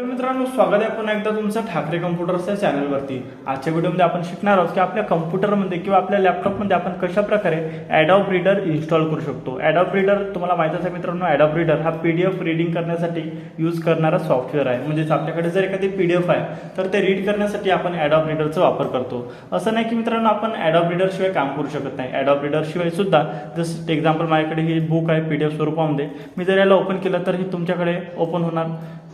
Hello मित्रांनो स्वागत आहे पुन्हा एकदा तुमचं ठाकरे कम्प्युटर्सच्या चॅनलवरती. आजच्या व्हिडिओमध्ये आपण शिकणार आहोत की आपल्या कम्प्युटरमध्ये किंवा आपल्या लॅपटॉपमध्ये आपण कशा प्रकारे ॲडॉप रीडर इन्स्टॉल करू शकतो. ॲडॉप रीडर तुम्हाला माहितच आहे मित्रांनो ॲडॉप रीडर हा पी डी एफ रीडिंग करण्यासाठी यूज करणारा सॉफ्टवेअर आहे. म्हणजेच आपल्याकडे जर एखादी पी डी एफ आहे तर ते रीड करण्यासाठी आपण ॲडॉप रीडरचा वापर करतो. असं नाही की मित्रांनो आपण ॲडॉप रीडरशिवाय काम करू शकत नाही. ॲडॉप रीडरशिवाय सुद्धा जसं एक्झाम्पल माझ्याकडे ही बुक आहे पी डी एफ स्वरूपामध्ये. मी जर याला ओपन केलं तर ही तुमच्याकडे ओपन होणार.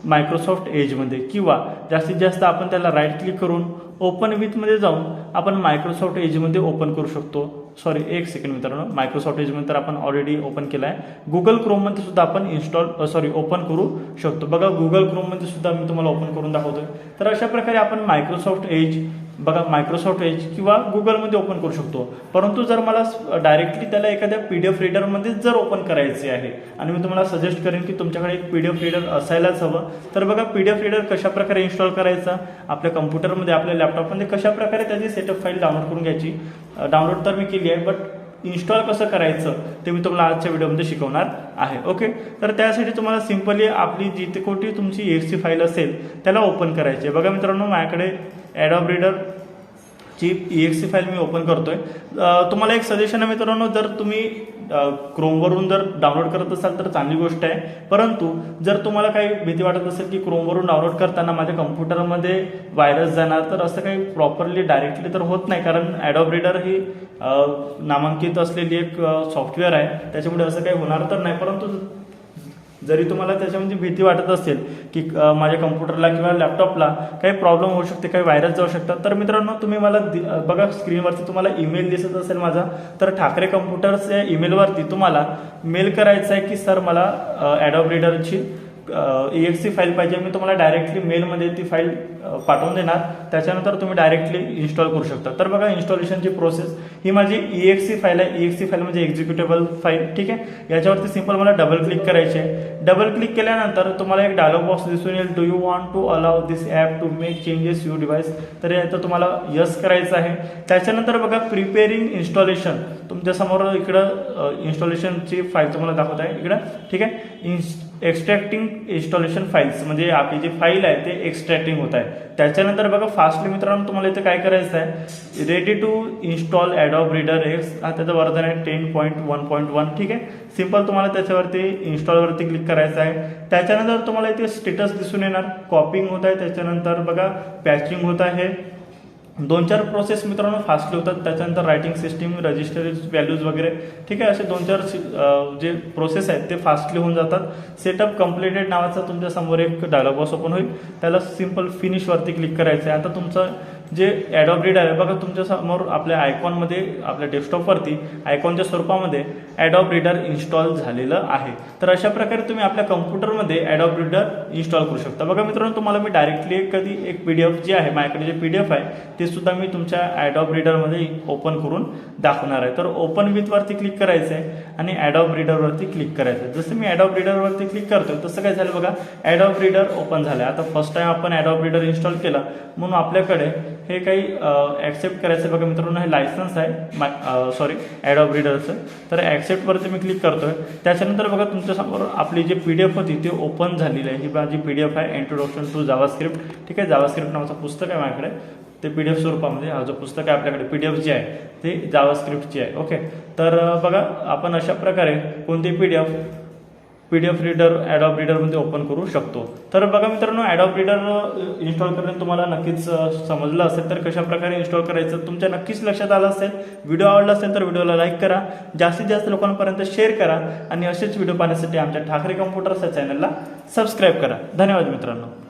मायक्रोसॉफ्ट एजमध्ये किंवा जास्तीत जास्त आपण त्याला राईट क्लिक करून ओपन विथमध्ये जाऊन आपण मायक्रोसॉफ्ट एजमध्ये ओपन करू शकतो. सॉरी एक सेकंड मित्रांनो. मायक्रोसॉफ्ट एजमध्ये तर आपण ऑलरेडी ओपन केला आहे गुगल क्रोममध्ये सुद्धा आपण इन्स्टॉल सॉरी ओपन करू शकतो. बघा गुगल क्रोममध्ये सुद्धा मी तुम्हाला ओपन करून दाखवतोय. तर अशा प्रकारे आपण मायक्रोसॉफ्ट एज बघा मायक्रोसॉफ्ट एज किंवा गुगलमध्ये ओपन करू शकतो. परंतु जर मला डायरेक्टली त्याला एखाद्या पी डी एफ रीडरमध्ये जर ओपन करायचे आहे आणि मी तुम्हाला सजेस्ट करेन की तुमच्याकडे एक पी डी एफ रीडर असायलाच हवं तर बघा पी डी एफ रीडर कशा प्रकारे इन्स्टॉल करायचा आपल्या कम्प्युटरमध्ये आपल्या लॅपटॉपमध्ये कशाप्रकारे त्याची सेटअप फाईल डाउनलोड करून घ्यायची डाउनलोड तर मी केली आहे बट इन्स्टॉल कसं करायचं ते मी तुम्हाला आजच्या व्हिडिओमध्ये शिकवणार आहे ओके तर त्यासाठी तुम्हाला सिम्पली आपली जिथे कोठी तुमची एफ सी फाईल असेल त्याला ओपन करायची आहे. बघा मित्रांनो माझ्याकडे ॲडॉब रीडर ची ई एक्स सी फाईल मी ओपन करतो आहे तुम्हाला एक सजेशन आहे मित्रांनो जर तुम्ही क्रोमवरून जर डाउनलोड करत असाल तर चांगली गोष्ट आहे. परंतु जर तुम्हाला काही भीती वाटत असेल की क्रोमवरून डाउनलोड करताना माझ्या कम्प्युटरमध्ये व्हायरस जाणार तर असं काही प्रॉपरली डायरेक्टली तर होत नाही. कारण ॲडॉब रीडर ही नामांकित असलेली एक सॉफ्टवेअर आहे. त्याच्यामुळे असं काही होणार तर नाही. परंतु जरी तुम्हाला त्याच्यामध्ये भीती वाटत असेल की माझ्या कम्प्युटरला किंवा लॅपटॉपला काही प्रॉब्लेम होऊ शकते काही व्हायरस जाऊ शकतात तर मित्रांनो तुम्ही मला दि- बघा स्क्रीनवरती तुम्हाला ईमेल दिसत असेल माझा तर ठाकरे कम्प्युटर्स या ईमेलवरती तुम्हाला मेल करायचा आहे की सर मला ॲडॉब रीडरची सी फाईल पाहिजे. मी तुम्हाला डायरेक्टली मेलमध्ये ती फाईल पाठवून देणार. त्याच्यानंतर तुम्ही डायरेक्टली इन्स्टॉल करू शकता. तर बघा इन्स्टॉलेशनची प्रोसेस ही माझी ई एक्स सी फाईल आहे. ई एक्स सी फाईल म्हणजे एक्झिक्युटेबल फाईल ठीक आहे? याच्यावरती सिंपल मला डबल क्लिक करायचे आहे. डबल क्लिक केल्यानंतर तुम्हाला एक डायलॉग बॉक्स दिसून येईल. Do you want to allow this app to make changes you device तर याचं तुम्हाला यस करायचं आहे. त्याच्यानंतर बघा प्रिपेरिंग इन्स्टॉलेशन तुमच्यासमोर इकडं इन्स्टॉलेशनची फाईल तुम्हाला दाखवत आहे. इकडं. ठीक आहे? इन्स एक्स्ट्रॅक्टिंग इन्स्टॉलेशन फाईल्स म्हणजे आपली जी फाईल आहे ते एक्स्ट्रॅक्टिंग होत आहे. त्याच्यानंतर बघा फास्टली मित्रांनो तुम्हाला इथे काय करायचं आहे? Ready to install Adobe reader X हा त्याचं वर्धन आहे ten point one point one ठीक आहे? सिंपल तुम्हाला त्याच्यावरती इन्स्टॉलवरती क्लिक करायचं आहे. त्याच्यानंतर तुम्हाला इथे स्टेटस दिसून येणार. कॉपिंग होत आहे त्याच्यानंतर बघा पॅचिंग होत आहे. दोन चार प्रोसेस मित्रांनो फास्टली होतात. त्याच्यानंतर रायटिंग सिस्टीम रजिस्टर व्हॅल्यूज वगैरे. ठीक आहे असे दोन चार जे प्रोसेस आहेत ते फास्टली होऊन जातात. सेटअप कम्प्लिटेड नावाचा तुमच्यासमोर एक डायलॉग बॉक्स ओपन होईल. त्याला सिंपल फिनिशवरती क्लिक करायचं आहे आता तुमचं जे ॲडॉब रीडर आहे बघा तुमच्यासमोर आपल्या आयकॉनमध्ये आपल्या डेस्कटॉपवरती आयकॉनच्या स्वरूपामध्ये ॲडॉब रीडर इन्स्टॉल झालेलं आहे. तर अशा प्रकारे तुम्ही आपल्या कम्प्युटरमध्ये ॲडॉब रीडर इन्स्टॉल करू शकता. बघा मित्रांनो तुम्हाला मी डायरेक्टली कधी एक पी डी एफ जे आहे माझ्याकडे जे पी डी एफ आहे ते सुद्धा मी तुमच्या ॲडॉब रीडरमध्ये ओपन करून दाखवणार आहे. तर ओपन विथवरती क्लिक करायचं आहे आणि ॲडॉब रीडरवरती क्लिक करायचं आहे. जसं मी ॲडॉब रीडरवरती क्लिक करतो तसं काय झालं बघा ॲडॉब रीडर ओपन झालं आता फर्स्ट टाइम आपण ॲडॉब रीडर इन्स्टॉल केला म्हणून आपल्याकडे हे काही ॲक्सेप्ट करायचं बघा मित्रांनो हे लायसन्स आहे. माय सॉरी ॲड ऑफ रीडरचं तर ॲक्सेप्टवरती मी क्लिक करतोय. त्याच्यानंतर बघा तुमच्यासमोर आपली जी पी डी एफ होती ती ओपन झालेली आहे. ही माझी पी डी एफ आहे इंट्रोडक्शन टू जावास्क्रिप्ट ठीक आहे जावास्क्रिप्ट नावाचं पुस्तक आहे माझ्याकडे. ते पी डी एफ स्वरूपामध्ये हा जो पुस्तक आहे आपल्याकडे पी डी एफ जी आहे ते जावास्क्रिप्टची आहे. ओके तर बघा आपण अशा प्रकारे कोणती P D F P D F reader Adobe रीडरमध्ये open करू शकतो. तर बघा मित्रांनो ॲडॉप रीडर इन्स्टॉल करणे तुम्हाला नक्कीच समजलं असेल तर कशा प्रकारे इन्स्टॉल करायचं तुमच्या नक्कीच लक्षात आलं असेल. व्हिडिओ आवडला असेल तर व्हिडिओला लाईक करा. जास्तीत जास्त लोकांपर्यंत शेअर करा आणि असेच व्हिडिओ पाहण्यासाठी आमच्या ठाकरे कम्प्युटर्स या चॅनलला सबस्क्राईब करा. धन्यवाद मित्रांनो.